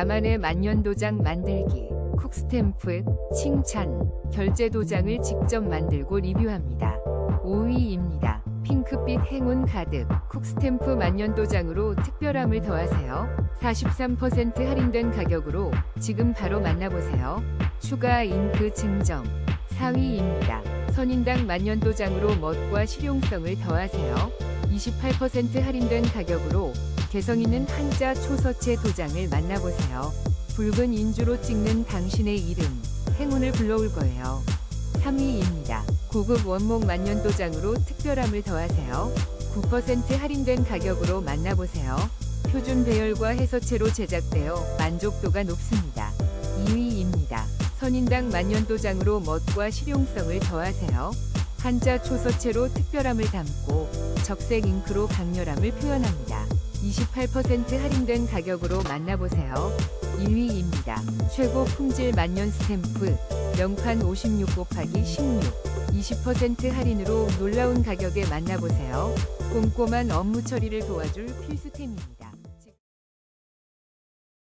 나만의 만년도장 만들기, 쿡스탬프, 칭찬, 결제 도장을 직접 만들고 리뷰합니다. 5위입니다. 핑크빛 행운 가득 쿡스탬프 만년도장으로 특별함을 더하세요. 43% 할인된 가격으로 지금 바로 만나보세요. 추가 잉크 증정 4위입니다. 선인당 만년도장으로 멋과 실용성을 더하세요. 28% 할인된 가격으로 개성 있는 한자 초서체 도장을 만나보세요. 붉은 인주로 찍는 당신의 이름, 행운을 불러올 거예요. 3위입니다. 고급 원목 만년도장으로 특별함을 더하세요. 9% 할인된 가격으로 만나보세요. 표준 배열과 해서체로 제작되어 만족도가 높습니다. 2위입니다. 선인당 만년도장으로 멋과 실용성을 더하세요. 한자 초서체로 특별함을 담고 적색 잉크로 강렬함을 표현합니다. 28% 할인된 가격으로 만나보세요. 1위입니다. 최고 품질 만년 스탬프 명판 56 곱하기 16 20% 할인으로 놀라운 가격에 만나보세요. 꼼꼼한 업무 처리를 도와줄 필수템입니다.